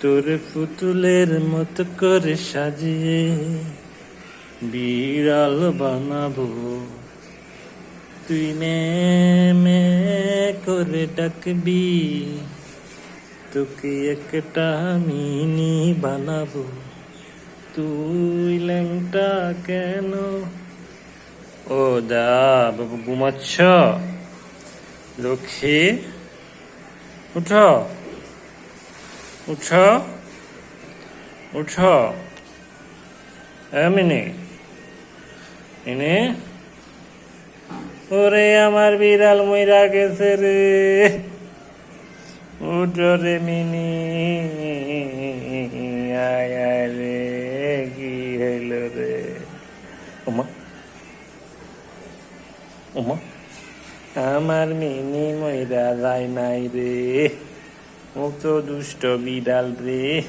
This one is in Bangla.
তোর পুতুলের মতো করে সাজিয়ে বিড়াল বানাবো তুই মে করে ডাকবি তোকে একটা মিনি বানাবো তুই ল্যাংটা কেন ও দা বাবু ঘুমাচ্ছ লক্ষ্মী, উঠ উঠ উঠ এমনি এনে ওরে আমার বিড়াল মইরা গেছে রে। উঠ রে মিনি, আয় রে, কি হইল রে? ওমা ওমা আমার মিনি ময়রা যায় নাই রে। মুক্ত দুষ্ট বিড়াল রে।